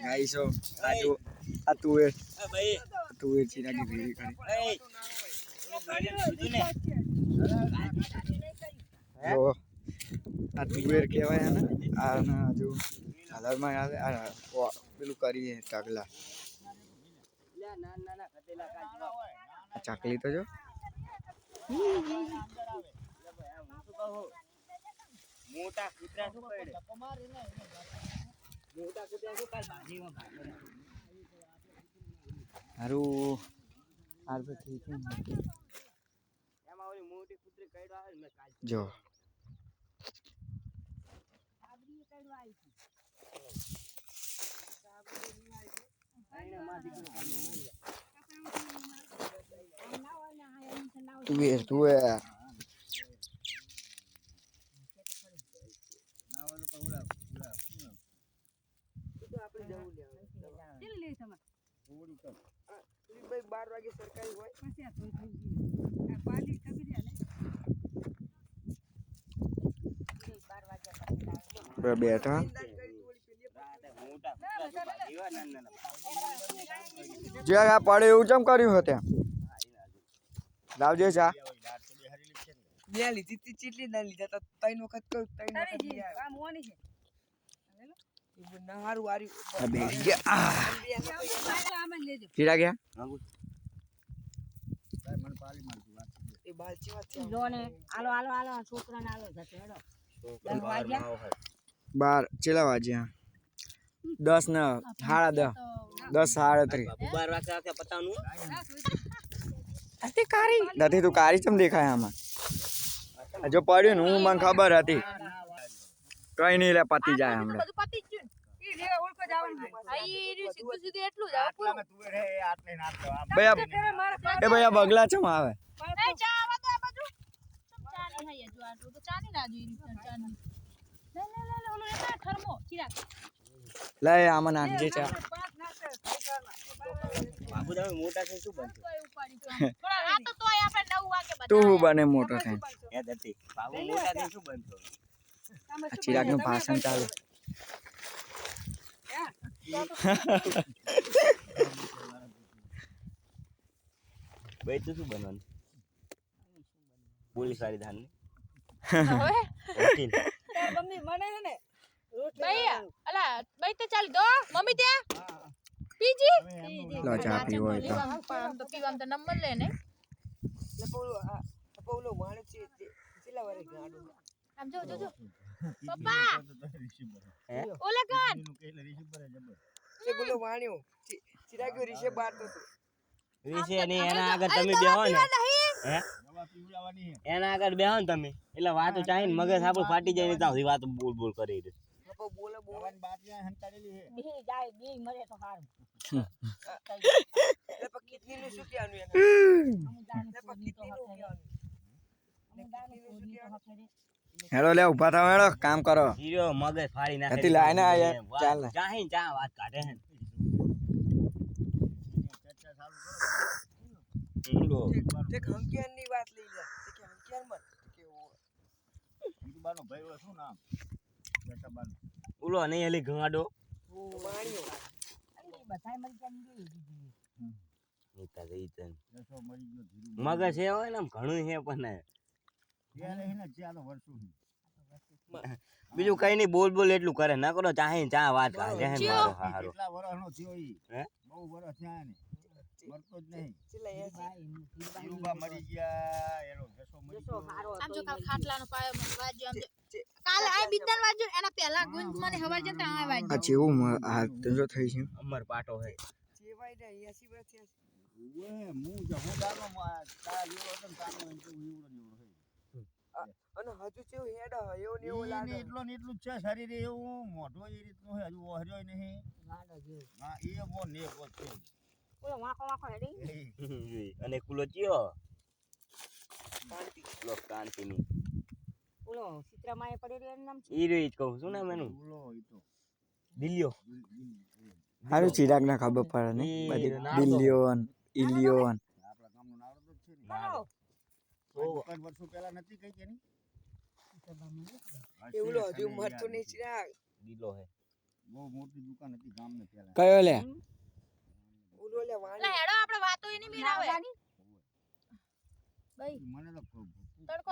ગાઈસો આ જો આ તુવેર. તુવેર ચીરાની ભેરી કરી જો આ તુવેર કહેવાય ને આને હજુ કલરમાં આવે આ પેલું કરીએ આ ચકલી તો જો. મોટા કૂતરા શું કરે? હારું હાર તો ઠીક છે ને. એમાં ઓલી મોટી કૂતરી કઈડો આવે મેં કાલ જો આઈને માં દીકરો કાલ મરી જાય. તુવેર તુવેર બાર વાગે સરકારી હોય. બે બેઠા મોટા કૂતરા શું ભાજીવા નાના નાના જે આ પડે એવું ચમ કર્યું હતું લાવજે ચા. મેં લીધી તી ચીટલી ના લીધા તો ત્રણ વખત કહું ત્રણ વખત. આ વાત છે. આલો આલો આલો છોકરાને આલો જશે હેડો છોકરો બહારમાં આવે બાર ચેલા વાગ્યા દસ ને સાડા દસ દસ સાડત્રીસ બાપુ બાર વાગે આખે પતાવનું નથી કારી નથી તું કારી ચમ દેખાય આમાં આ જો પડ્યું ને હું મને ખબર હતી કઈ નહીં લે પતી જાય હમણાં ભાઈ આ- બગલા ચમ આવે ના. લે લે લે લે ઓલું લેતા થર્મો ચિરાગ. લે આમાં નાખજે ચા. તો આમ. થોડા આ તો તોય આપણે નવ વાગે તું બને મોટો થાય. એ ધરતી બાપુ મોટા છે શું બનશો? આ ચિરાગનું ભાષણ ચાલે. ભાઈ તું શું બનવાનું? પોલીસ વાળી ધાન વકીલ ભાઈ અલા ભાઈ તે ચાલ દો. મમ્મી ત્યાં? પીજી? લો ચા પીવો હોય તો. પીવામાં તો નંબર લે ને. પેલું આ માણસ છે કેટલા વારે ગાંડું? આમ જો જો જો. પપ્પા! ઓલે કાન એ પેલો વાણ્યો. ચિરાગ્યો રીશે બારતો હતો. વિશે નહીં એના આગળ તમે બેહો ને હે? એના આગળ બેહો ને તમે. એટલે વાતો ચાહીને મગજ આપણું ફાટી જાય ને ત્યાં સુધી વાતો બોલ બોલ કરી દે. બાપા બોલે બોલે. બી જાય બી મરે તો હારું. એટલે પણ કિડનીનું શું કહેવાનું એને? એટલે પણ કહેવાનું. હેડો લે ઊભા થાવ હેડો કામ કરો. હીરો મગજ ફાડી નાખે હતી લાઈને આ ચાલ ને. ચાહીને ચા વાત કાઢે હે વાત લઈ લે. કે નહીં એલી ઘાડો. બધાય મરી નેતા તન. મગજ છે હોય ને ઘણું છે પણ બીજું કઈ નહીં બોલ બોલ એટલું કરે ના કરો ચાહે ચા વાત કરે હે. મારો હારો હે? છેલ્લા એસી આમ જો કાલ ખાટલાનો પાયો મને વાજ્યો આમ કાલ આ બિદ્દાન વાજ્યો એના પહેલા ગુંજ મને હવાર જતા આ આ વાજ્યો જેવું મ- આ ધંધો થઈ છે અમર પાટો હે ને વર્ષ થયા. અને હજુ છે હેડ હ, એવો ને એવો લાગે. એટલો ને એટલું છે શરીર એવું મોઢો એ રીતનું છે હજુ ઓહર્યો નહીં. હા એ બો ને બો છે. ઓલો વાંકો વાંકો હેડી. અને કુલો ચિયો? શાંતિ લો કાંતિની. ઓલો ચિત્રામાં એ પડી રહ્યો એનું નામ ઈ રે જ કહું છું ને એનું. બોલો ઈ તો. દિલ્યો સારું ચિરાગ ના ખબર પડે ને? બધી નાડો. ઇલિયોન. આપણા ગામનું નાવડો તો છે ને. વર્ષો પહેલા નથી કઈ કે એવલો હજુ મરતો નહીં ચિરાગ ગીલો હે. બહુ મોટી દુકાન હતી ગામને પેલા કયો લે? ઓલો લે વાણી. હેડો આપણે વાતો એની મેળાવે મને તો તડકો